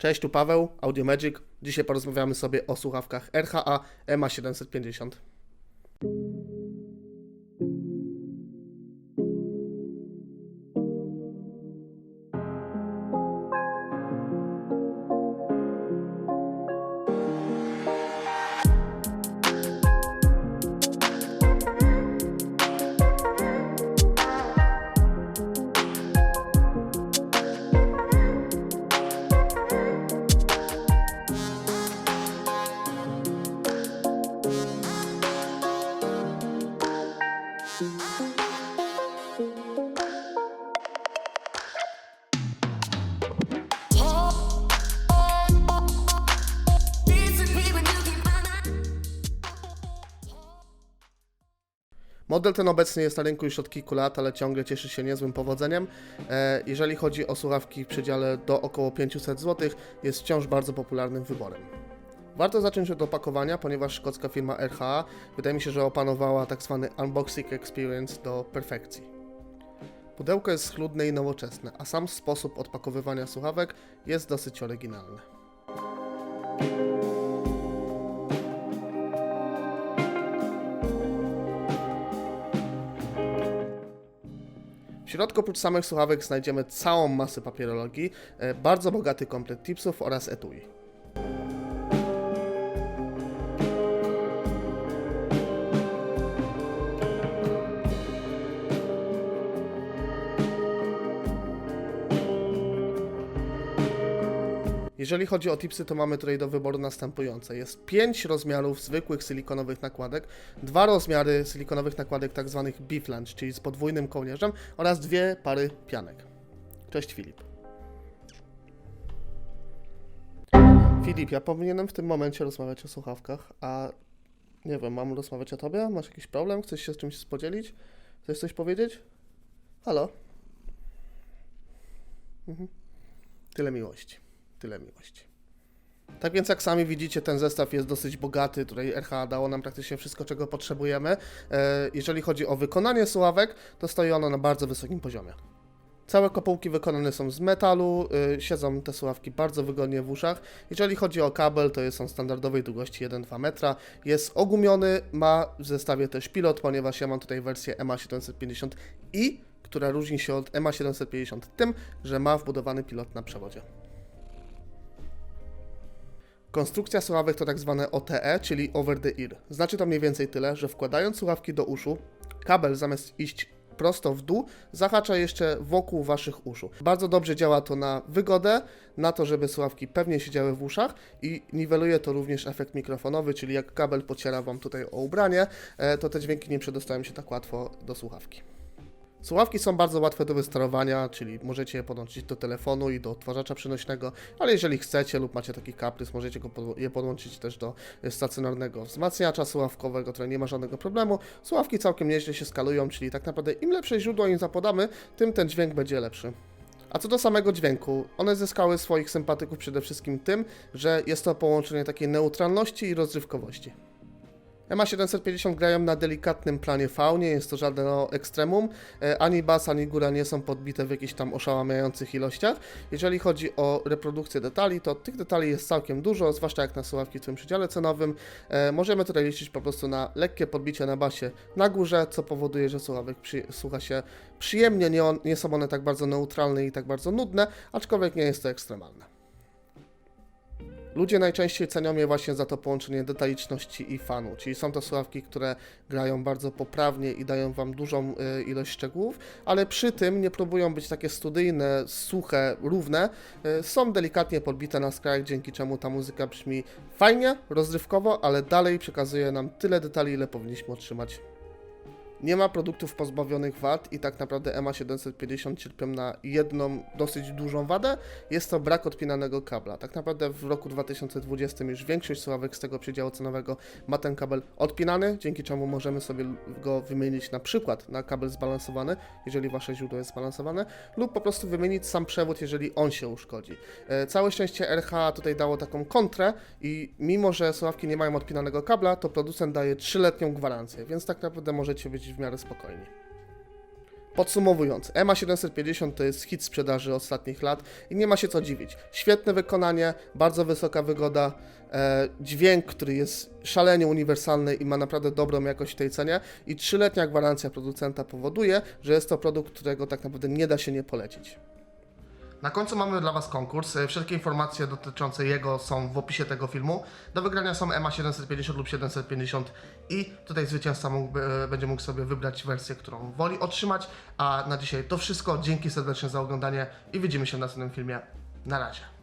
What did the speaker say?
Cześć, tu Paweł, Audio Magic. Dzisiaj porozmawiamy sobie o słuchawkach RHA EMA 750. Model ten obecnie jest na rynku już od kilku lat, ale ciągle cieszy się niezłym powodzeniem. E, jeżeli chodzi o słuchawki w przedziale do około 500 zł, jest wciąż bardzo popularnym wyborem. Warto zacząć od opakowania, ponieważ szkocka firma RHA wydaje mi się, że opanowała tak zwany unboxing experience do perfekcji. Pudełko jest schludne i nowoczesne, a sam sposób odpakowywania słuchawek jest dosyć oryginalny. W środku oprócz samych słuchawek znajdziemy całą masę papierologii, e, bardzo bogaty komplet tipsów oraz etui. Jeżeli chodzi o tipsy, to mamy tutaj do wyboru następujące. Jest 5 rozmiarów zwykłych silikonowych nakładek, dwa rozmiary silikonowych nakładek tak zwanych beef lunch, czyli z podwójnym kołnierzem oraz dwie pary pianek. Cześć Filip. Filip, ja powinienem w tym momencie rozmawiać o słuchawkach, a nie wiem, mam rozmawiać o tobie? Masz jakiś problem? Chcesz się z czymś podzielić? Chcesz coś powiedzieć? Halo? Mhm. Tyle miłości tyle miłości. Tak więc jak sami widzicie, ten zestaw jest dosyć bogaty. Tutaj RH dało nam praktycznie wszystko, czego potrzebujemy. E, Jeżeli chodzi o wykonanie słuchawek, to stoi ono na bardzo wysokim poziomie. Całe kopułki wykonane są z metalu, y, siedzą te słuchawki bardzo wygodnie w uszach. Jeżeli chodzi o kabel, to jest on standardowej długości 1-2 metra. Jest ogumiony, ma w zestawie też pilot, ponieważ ja mam tutaj wersję EMA 750i, która różni się od EMA 750 tym, że ma wbudowany pilot na przewodzie. Konstrukcja słuchawek to tak zwane OTE, czyli over the ear. Znaczy to mniej więcej tyle, że wkładając słuchawki do uszu, kabel zamiast iść prosto w dół, zahacza jeszcze wokół waszych uszu. Bardzo dobrze działa to na wygodę, na to, żeby słuchawki pewnie siedziały w uszach i niweluje to również efekt mikrofonowy, czyli jak kabel pociera wam tutaj o ubranie, e, to te dźwięki nie przedostają się tak łatwo do słuchawki. Słuchawki są bardzo łatwe do wysterowania, czyli możecie je podłączyć do telefonu i do odtwarzacza przenośnego, ale jeżeli chcecie lub macie taki kaprys, możecie je podłączyć też do stacjonarnego wzmacniacza słuchawkowego, który nie ma żadnego problemu. Słuchawki całkiem nieźle się skalują, czyli tak naprawdę im lepsze źródło im zapodamy, tym ten dźwięk będzie lepszy. A co do samego dźwięku, one zyskały swoich sympatyków przede wszystkim tym, że jest to połączenie takiej neutralności i rozrywkowości. EMA 750 grają na delikatnym planie V, nie jest to żadne no, ekstremum. E, Ani bas, ani góra nie są podbite w jakichś tam oszałamiających ilościach. Jeżeli chodzi o reprodukcję detali, to tych detali jest całkiem dużo, zwłaszcza jak na słuchawki w tym przedziale cenowym. E, możemy tutaj liczyć po prostu na lekkie podbicie na basie na górze, co powoduje, że słuchawek przy, słucha się przyjemnie, nie, on, nie są one tak bardzo neutralne i tak bardzo nudne, aczkolwiek nie jest to ekstremalne. Ludzie najczęściej cenią je właśnie za to połączenie detaliczności i fanu, czyli są to słuchawki, które grają bardzo poprawnie i dają Wam dużą y, ilość szczegółów, ale przy tym nie próbują być takie studyjne, suche, równe, y, są delikatnie podbite na skrajach, dzięki czemu ta muzyka brzmi fajnie, rozrywkowo, ale dalej przekazuje nam tyle detali, ile powinniśmy otrzymać nie ma produktów pozbawionych wad i tak naprawdę EMA 750 cierpią na jedną dosyć dużą wadę. Jest to brak odpinanego kabla. Tak naprawdę w roku 2020 już większość słuchawek z tego przedziału cenowego ma ten kabel odpinany, dzięki czemu możemy sobie go wymienić na przykład na kabel zbalansowany, jeżeli wasze źródło jest zbalansowane, lub po prostu wymienić sam przewód, jeżeli on się uszkodzi. E, Całe szczęście RH tutaj dało taką kontrę i mimo, że słuchawki nie mają odpinanego kabla, to producent daje 3-letnią gwarancję, więc tak naprawdę możecie być w miarę spokojni. Podsumowując, EMA 750 to jest hit sprzedaży ostatnich lat i nie ma się co dziwić. Świetne wykonanie, bardzo wysoka wygoda, e, dźwięk, który jest szalenie uniwersalny i ma naprawdę dobrą jakość w tej cenie i trzyletnia gwarancja producenta powoduje, że jest to produkt, którego tak naprawdę nie da się nie polecić. Na końcu mamy dla Was konkurs. E, Wszelkie informacje dotyczące jego są w opisie tego filmu. Do wygrania są EMA 750 lub 750 i tutaj zwycięzca mógłby, e, będzie mógł sobie wybrać wersję, którą woli otrzymać. A na dzisiaj to wszystko. Dzięki serdecznie za oglądanie i widzimy się w następnym filmie. Na razie.